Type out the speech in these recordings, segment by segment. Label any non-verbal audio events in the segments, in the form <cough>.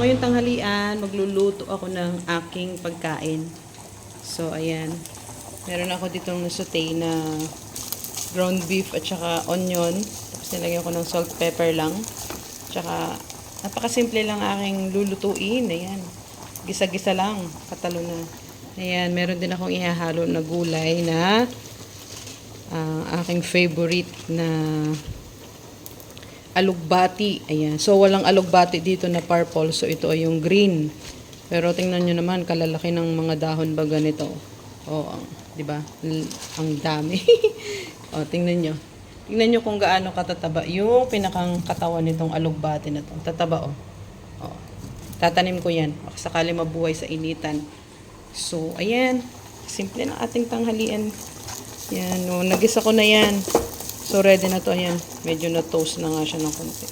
So, ngayon tanghalian, magluluto ako ng aking pagkain. So, ayan. Meron ako ditong nasote na ground beef at saka onion. Tapos nilagyan ko ng salt, pepper lang. Tsaka, napakasimple lang aking lulutuin. Ayan. Gisa-gisa lang. Katalo na. Ayan, meron din akong ihahalo na gulay na ah, aking favorite na alugbati. Ayan. So, walang alugbati dito na purple. So, ito ay yung green. Pero tingnan nyo naman, kalalaki ng mga dahon ba ganito. O, di ba? Ang dami. <laughs> o, tingnan nyo. Tingnan nyo kung gaano katataba. Yung pinakang katawan nitong alugbati na to. Tataba, o. o. Tatanim ko yan. Baka sakali mabuhay sa initan. So, ayan. Simple na ating tanghalian. Yan, no. Nagisa ko na yan. So, ready na to. Ayan. Medyo na-toast na nga siya ng konti.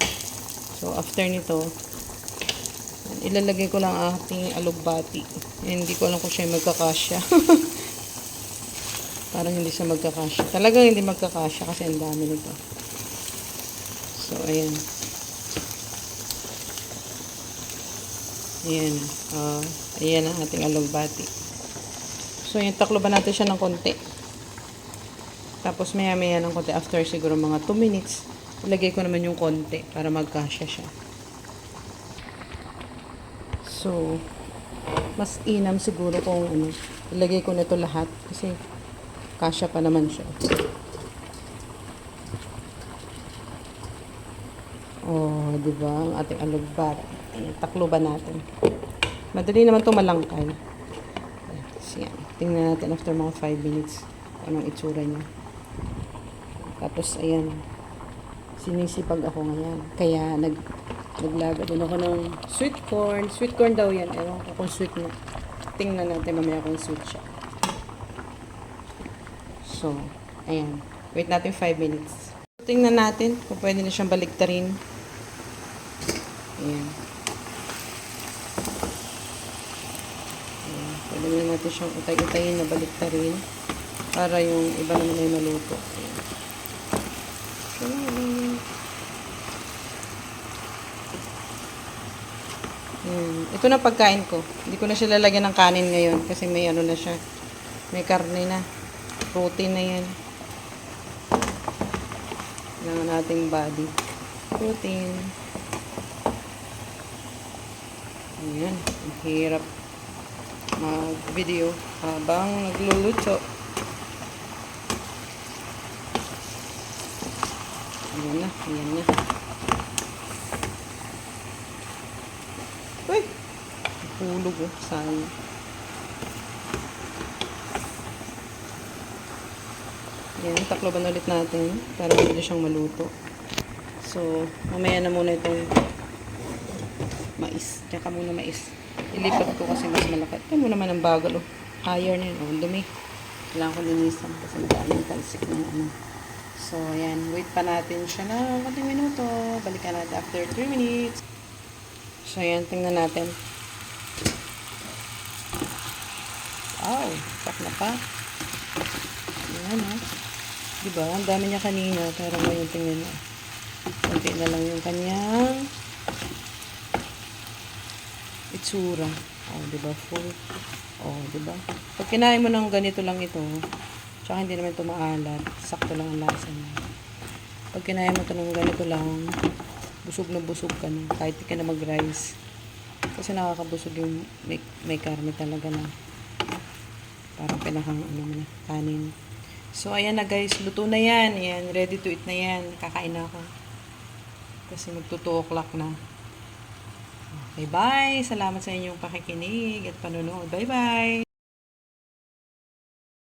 So, after nito, ilalagay ko lang ang ating alugbati. Yan, hindi ko alam kung siya magkakasya. <laughs> Parang hindi siya magkakasya. Talagang hindi magkakasya kasi ang dami nito. So, ayan. Ayan. Uh, ayan ang ating alugbati. So, yung taklo ba natin siya ng konti. Tapos, maya-maya ng konti. After siguro mga 2 minutes, ilagay ko naman yung konti para magkasya siya. So, mas inam siguro kung ano, ilagay ko nito lahat kasi kasya pa naman siya. Oh, di ba? Ang ating alugbar. Ayan, Takloban natin. Madali naman ito malangkay. So yan. Tingnan natin after mga 5 minutes anong itsura niya. Tapos, ayan. Sinisipag ako ngayon. Kaya, nag naglaga din ako ng sweet corn. Sweet corn daw yan. Ewan ko kung sweet na. Tingnan natin mamaya kung sweet siya. So, ayan. Wait natin 5 minutes. Tingnan natin kung pwede na siyang baliktarin. Ayan. Ayan. Pwede na natin siyang utay-utayin na baliktarin para yung iba naman ay maluto. Ayan. Ayan. Ito na pagkain ko. Hindi ko na siya lalagyan ng kanin ngayon kasi may ano na siya. May karne na. Protein na yan. Ng ating body. Protein. Ayan. Ang hirap mag-video habang nagluluto. Ayan na. Ayan na. Uy! Hulog oh. Sayang. Yan, takloban ulit natin para medyo siyang maluto. So, mamaya na muna itong mais. Tsaka muna mais. Ilipat ko kasi mas malaki. Ito mo naman ang bagal oh. Iron yan. Oh, ang dumi. Kailangan ko linisan kasi madaming talsik ng ano. So, ayan. Wait pa natin siya na kating minuto. Balikan natin after 3 minutes. So, ayan. Tingnan natin. Wow. Tak na pa. Ayan, oh. Diba? Ang dami niya kanina. Pero ngayon tingnan niya. Kunti na lang yung kanyang itsura. Oh, diba? Full. Oh, diba? Pag kinain mo ng ganito lang ito, tsaka hindi naman ito maalat, sakto lang ang lasa niya. Pag kinain mo ito ng ganito lang, busog na busog ka na, kahit di ka na mag-rice. Kasi nakakabusog yung may, may karne talaga na parang pinakang ano na, kanin. So, ayan na guys, luto na yan. Ayan, ready to eat na yan. Kakain na ako. Kasi magto 2 o'clock na. Okay, bye! Salamat sa inyong pakikinig at panonood. Bye-bye!